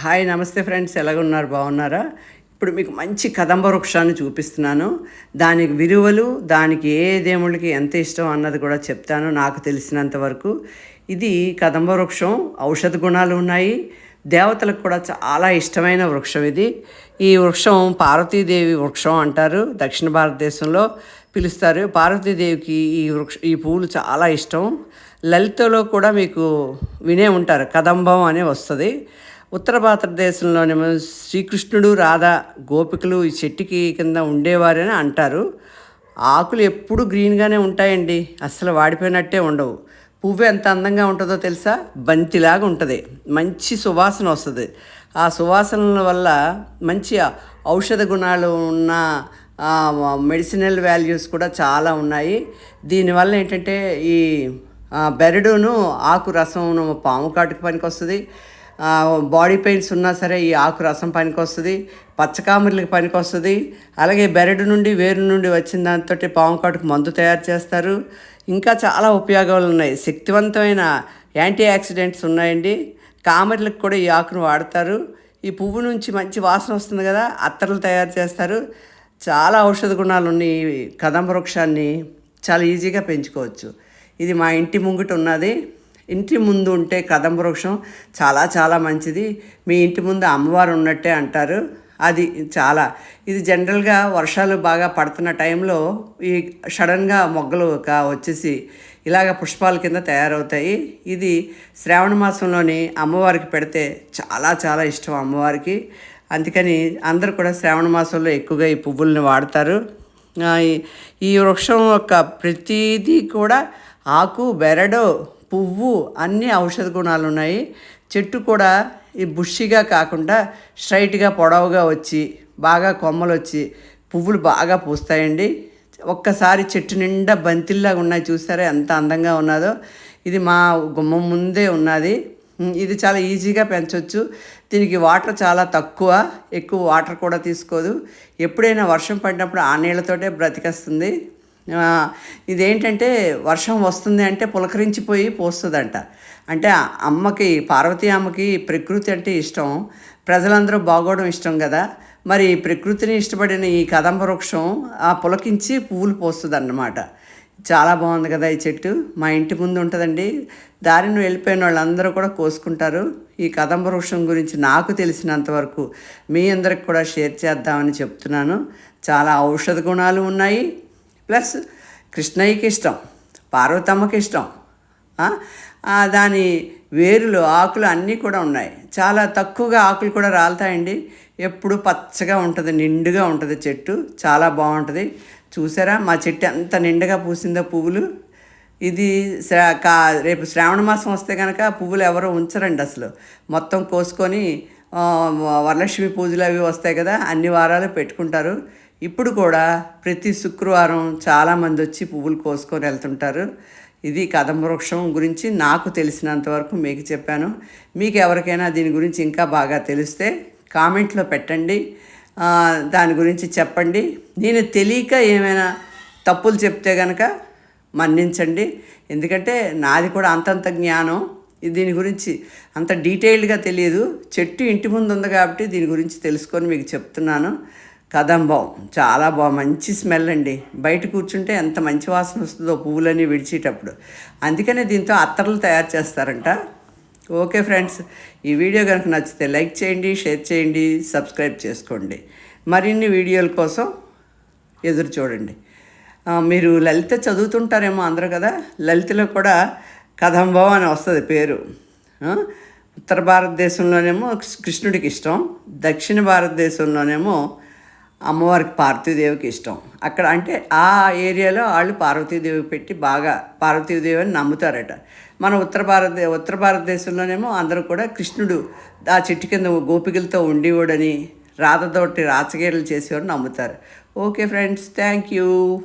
Hi నమస్తే friends. ఎలాగున్నారు? బాగున్నారా? ఇప్పుడు మీకు మంచి కదంబ వృక్షాన్ని చూపిస్తున్నాను. దానికి విలువలు దానికి ఏ దేవుళ్ళకి ఎంత ఇష్టం అన్నది కూడా చెప్తాను నాకు తెలిసినంత వరకు. ఇది కదంబ వృక్షం. ఔషధ గుణాలు ఉన్నాయి. దేవతలకు కూడా చాలా ఇష్టమైన వృక్షం ఇది. ఈ వృక్షం పార్వతీదేవి వృక్షం అంటారు. దక్షిణ భారతదేశంలో పిలుస్తారు. పార్వతీదేవికి ఈ వృక్ష ఈ పువ్వులు చాలా ఇష్టం. లలితలో కూడా మీకు వినే ఉంటారు. కదంబం అనే వస్తుంది. ఉత్తర భారతదేశంలోనేమో శ్రీకృష్ణుడు రాధ గోపికలు ఈ చెట్టుకి కింద ఉండేవారని అంటారు. ఆకులు ఎప్పుడు గ్రీన్గానే ఉంటాయండి. అస్సలు వాడిపోయినట్టే ఉండవు. పువ్వు ఎంత అందంగా ఉంటుందో తెలుసా? బంతిలాగా ఉంటుంది. మంచి సువాసన వస్తుంది. ఆ సువాసనల వల్ల మంచి ఔషధ గుణాలు ఉన్న మెడిసినల్ వాల్యూస్ కూడా చాలా ఉన్నాయి. దీనివల్ల ఏంటంటే ఈ బెరడును ఆకు రసం పాము కాటుకు పనికి వస్తుంది బాడీ పెయిన్స్ ఉన్నా సరే ఈ ఆకు రసం పనికి వస్తుంది పచ్చకామర్లకి పనికి వస్తుంది అలాగే బెరడు నుండి వేరు నుండి వచ్చిన దాంతో పాము కాటుకు మందు తయారు చేస్తారు. ఇంకా చాలా ఉపయోగాలు ఉన్నాయి. శక్తివంతమైన యాంటీ ఆక్సిడెంట్స్ ఉన్నాయండి. కామర్లకు కూడా ఈ ఆకును వాడతారు. ఈ పువ్వు నుంచి మంచి వాసన వస్తుంది కదా అత్తర్లు తయారు చేస్తారు. చాలా ఔషధ గుణాలు ఉన్నాయి ఈ కదంబ వృక్షాన్ని. చాలా ఈజీగా పెంచుకోవచ్చు. ఇది మా ఇంటి ముంగిట ఉన్నది. ఇంటి ముందు ఉంటే కదంబ వృక్షం చాలా చాలా మంచిది. మీ ఇంటి ముందు అమ్మవారు ఉన్నట్టే అంటారు. అది చాలా. ఇది జనరల్గా వర్షాలు బాగా పడుతున్న టైంలో ఈ సడన్గా మొగ్గలు వచ్చేసి ఇలాగ పుష్పాల కింద తయారవుతాయి. ఇది శ్రావణ మాసంలోని అమ్మవారికి పెడితే చాలా చాలా ఇష్టం అమ్మవారికి. అందుకని అందరూ కూడా శ్రావణ మాసంలో ఎక్కువగా ఈ పువ్వుల్ని వాడతారు. ఈ- ఈ వృక్షం యొక్క ప్రతిదీ కూడా ఆకు బెరడు పువ్వు అన్ని ఔషధ గుణాలు ఉన్నాయి చెట్టు కూడా ఈ బుష్షిగా కాకుండా స్ట్రైట్గా పొడవుగా వచ్చి బాగా కొమ్మలు వచ్చి పువ్వులు బాగా పూస్తాయండి. ఒక్కసారి చెట్టు నిండా బంతిల్లాగా ఉన్నాయి చూసారా ఎంత అందంగా ఉన్నదో. ఇది మా గుమ్మం ముందే ఉన్నది. ఇది చాలా ఈజీగా పెంచవచ్చు దీనికి వాటర్ చాలా తక్కువ ఎక్కువ వాటర్ కూడా తీసుకోదు. ఎప్పుడైనా వర్షం పడినప్పుడు ఆ నీళ్ళతోటే బ్రతికేస్తుంది. ఇదేంటంటే వర్షం వస్తుంది అంటే పులకరించిపోయి పోస్తుందంట. అంటే అమ్మకి పార్వతీ అమ్మకి ప్రకృతి అంటే ఇష్టం. ప్రజలందరూ బాగోవడం ఇష్టం కదా. మరి ప్రకృతిని ఇష్టపడిన ఈ కదంబ వృక్షం ఆ పులకించి పువ్వులు పోస్తుంది అన్నమాట చాలా బాగుంది కదా ఈ చెట్టు. మా ఇంటి ముందు ఉంటుందండి. దారిని వెళ్ళిపోయిన వాళ్ళందరూ కూడా కోసుకుంటారు. ఈ కదంబ వృక్షం గురించి నాకు తెలిసినంత వరకు మీ అందరికి కూడా షేర్ చేద్దామని చెప్తున్నాను. చాలా ఔషధ గుణాలు ఉన్నాయి. ప్లస్ కృష్ణయ్యకి ఇష్టం పార్వతమ్మకి ఇష్టం. దాని వేరులు ఆకులు అన్నీ కూడా ఉన్నాయి. చాలా తక్కువగా ఆకులు కూడా రాలుతాయండి. ఎప్పుడు పచ్చగా ఉంటుంది నిండుగా ఉంటుంది చెట్టు. చాలా బాగుంటుంది. చూసారా? మా చెట్టు ఎంత నిండుగా పూసిందో పువ్వులు. ఇది శ్రా కా రేపు శ్రావణ మాసం వస్తే కనుక పువ్వులు ఎవరు ఉంచరండి అసలు. మొత్తం కోసుకొని వరలక్ష్మి పూజలు అవి వస్తాయి కదా అన్ని వారాలు పెట్టుకుంటారు. ఇప్పుడు కూడా ప్రతి శుక్రవారం చాలామంది వచ్చి పువ్వులు కోసుకొని వెళ్తుంటారు. ఇది కదంబ వృక్షం గురించి నాకు తెలిసినంత వరకు మీకు చెప్పాను. మీకు ఎవరికైనా దీని గురించి ఇంకా బాగా తెలిస్తే కామెంట్లో పెట్టండి. దాని గురించి చెప్పండి. నేను తెలియక ఏమైనా తప్పులు చెప్తే కనుక మన్నించండి. ఎందుకంటే నాది కూడా అంతంత జ్ఞానం. దీని గురించి అంత డీటెయిల్డ్గా తెలియదు. చెట్టు ఇంటి ముందు ఉంది కాబట్టి దీని గురించి తెలుసుకొని మీకు చెప్తున్నాను. కదంబం చాలా బా మంచి స్మెల్ అండి. బయట కూర్చుంటే ఎంత మంచి వాసన వస్తుందో పువ్వులన్నీ విడిచేటప్పుడు. అందుకనే దీంతో అత్తర్లు తయారు చేస్తారంట. ఓకే ఫ్రెండ్స్ ఈ వీడియో కనుక నచ్చితే లైక్ చేయండి షేర్ చేయండి సబ్స్క్రైబ్ చేసుకోండి. మరిన్ని వీడియోల కోసం ఎదురు చూడండి. మీరు లలిత చదువుతుంటారేమో అందరూ కదా? లలితలో కూడా కదంబం అని వస్తుంది పేరు. ఉత్తర భారతదేశంలోనేమో కృష్ణుడికి ఇష్టం. దక్షిణ భారతదేశంలోనేమో అమ్మవారికి పార్వతీదేవికి ఇష్టం. అక్కడ అంటే ఆ ఏరియాలో వాళ్ళు పార్వతీదేవి పెట్టి బాగా పార్వతీదేవి అని నమ్ముతారట. మన ఉత్తర భారత ఉత్తర భారతదేశంలోనేమో అందరూ కూడా కృష్ణుడు ఆ చెట్టు కింద గోపికలతో ఉండేవాడని రాధతోటి రాచగీరలు చేసేవాడు నమ్ముతారు. Okay friends thank you.